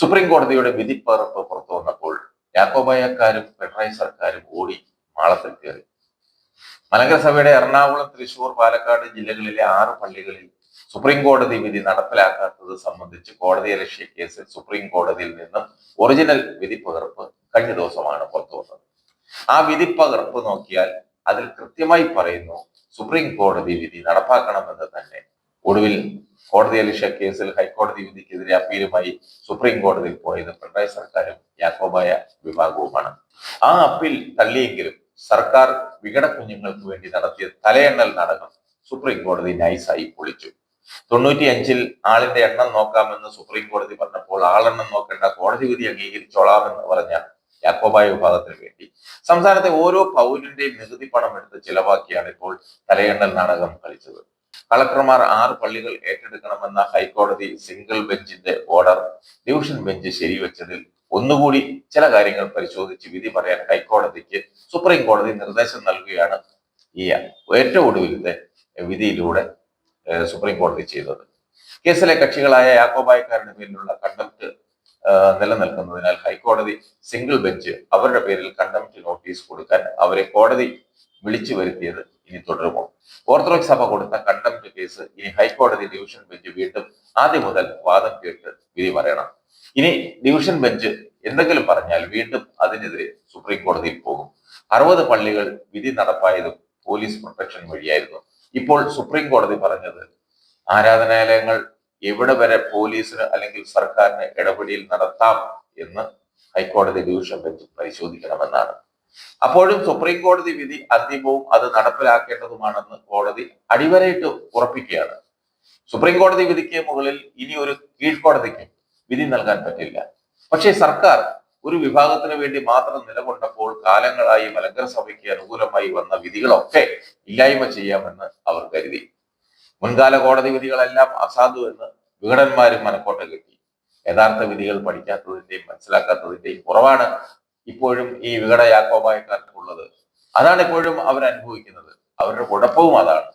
Supreme കോടതിയുടെ വിധിപ്പകർപ്പ് പുറത്തു വന്നപ്പോൾ യാക്കോബായക്കാരും പിണറായി സർക്കാരും ഓടി മാളത്തിൽ കയറി. മലങ്കര സഭയുടെ എറണാകുളം തൃശൂർ പാലക്കാട് ജില്ലകളിലെ ആറ് പള്ളികളിൽ സുപ്രീം കോടതി വിധി നടപ്പിലാക്കാത്തത് സംബന്ധിച്ച് കോടതി അലക്ഷ്യ കേസിൽ സുപ്രീം കോടതിയിൽ നിന്ന് ഒറിജിനൽ വിധിപ്പകർപ്പ് കഴിഞ്ഞ ദിവസമാണ് പുറത്തു വന്നത്. ആ വിധിപ്പകർപ്പ് നോക്കിയാൽ അതിൽ കൃത്യമായി പറയുന്നു സുപ്രീം കോടതി വിധി നടപ്പാക്കണമെന്ന് തന്നെ ഒടുവിൽ കോടതി അലിഷ കേസിൽ ഹൈക്കോടതി വിധിക്കെതിരെ അപ്പീലുമായി സുപ്രീം കോടതിയിൽ പോയത് പിണറായി സർക്കാരും യാക്കോബായ വിഭാഗവുമാണ്. ആ അപ്പീൽ തള്ളിയെങ്കിലും സർക്കാർ വികട കുഞ്ഞുങ്ങൾക്ക് വേണ്ടി നടത്തിയ തലയെണ്ണൽ നാടകം സുപ്രീം കോടതി നൈസായി പൊളിച്ചു. തൊണ്ണൂറ്റി അഞ്ചിൽ ആളിന്റെ എണ്ണം നോക്കാമെന്ന് സുപ്രീം കോടതി പറഞ്ഞപ്പോൾ ആളെണ്ണം നോക്കേണ്ട കോടതി വിധി അംഗീകരിച്ചോളാമെന്ന് പറഞ്ഞ യാക്കോബായ വിഭാഗത്തിന് വേണ്ടി. സംസ്ഥാനത്തെ ഓരോ പൗരന്റെയും നികുതി പണം എടുത്ത് ചിലവാക്കിയാണ് ഇപ്പോൾ തലയെണ്ണൽ നാടകം കളിച്ചത്. കളക്ടർമാർ ആറ് പള്ളികൾ ഏറ്റെടുക്കണമെന്ന ഹൈക്കോടതി സിംഗിൾ ബെഞ്ചിന്റെ ഓർഡർ ഡിവിഷൻ ബെഞ്ച് ശരിവെച്ചതിൽ ഒന്നുകൂടി ചില കാര്യങ്ങൾ പരിശോധിച്ച് വിധി പറയാൻ ഹൈക്കോടതിക്ക് സുപ്രീം കോടതി നിർദ്ദേശം നൽകുകയാണ് ഈ ഏറ്റവും ഒടുവിലത്തെ വിധിയിലൂടെ സുപ്രീം കോടതി ചെയ്തത്. കേസിലെ കക്ഷികളായ യാക്കോബായക്കാരുടെ പേരിലുള്ള കണ്ടംപ്റ്റ് നിലനിൽക്കുന്നതിനാൽ ഹൈക്കോടതി സിംഗിൾ ബെഞ്ച് അവരുടെ പേരിൽ കണ്ടംപ്റ്റ് നോട്ടീസ് കൊടുക്കാൻ അവരെ കോടതി വിളിച്ചു വരുത്തിയത് ഇനി തുടരുമോ? ഓർത്തഡോക്സ് സഭ കൊടുത്ത കണ്ടംപ്റ്റ് കേസ് ഇനി ഹൈക്കോടതി ഡിവിഷൻ ബെഞ്ച് വീണ്ടും ആദ്യം മുതൽ വാദം കേട്ട് വിധി പറയണം. ഇനി ഡിവിഷൻ ബെഞ്ച് എന്തെങ്കിലും പറഞ്ഞാൽ വീണ്ടും അതിനെതിരെ സുപ്രീം കോടതിയിൽ പോകും. അറുപത് പള്ളികൾ വിധി നടപ്പായതും പോലീസ് പ്രൊട്ടക്ഷൻ വഴിയായിരുന്നു. ഇപ്പോൾ സുപ്രീം കോടതി പറഞ്ഞത് ആരാധനാലയങ്ങൾ എവിടെ വരെ പോലീസിന് അല്ലെങ്കിൽ സർക്കാരിന് ഇടപെടൽ നടത്താം എന്ന് ഹൈക്കോടതി ഡിവിഷൻ ബെഞ്ച് പരിശോധിക്കണമെന്നാണ്. അപ്പോഴും സുപ്രീം കോടതി വിധി അന്തിമവും അത് നടപ്പിലാക്കേണ്ടതുമാണെന്ന് കോടതി അടിവരയിട്ട് ഉറപ്പിക്കുകയാണ്. സുപ്രീം കോടതി വിധിക്ക് മുകളിൽ ഇനി ഒരു കീഴ്ക്കോടതിക്ക് വിധി നൽകാൻ പറ്റില്ല. പക്ഷേ സർക്കാർ ഒരു വിഭാഗത്തിന് വേണ്ടി മാത്രം നിലകൊണ്ടപ്പോൾ കാലങ്ങളായി മലങ്കര സഭയ്ക്ക് അനുകൂലമായി വന്ന വിധികളൊക്കെ ഇല്ലായ്മ ചെയ്യാമെന്ന് അവർ കരുതി. മുൻകാല കോടതി വിധികളെല്ലാം അസാധു എന്ന് വിഘടന്മാരും മനക്കോട്ട കെട്ടി. യഥാർത്ഥ വിധികൾ പഠിക്കാത്തതിന്റെയും മനസ്സിലാക്കാത്തതിന്റെയും കുറവാണ് ഇപ്പോഴും ഈ വിഘടയാക്കോബായക്കാർക്കുള്ളത് അതാണ് ഇപ്പോഴും അവർ അനുഭവിക്കുന്നത് അവരുടെ കുഴപ്പവും അതാണ്.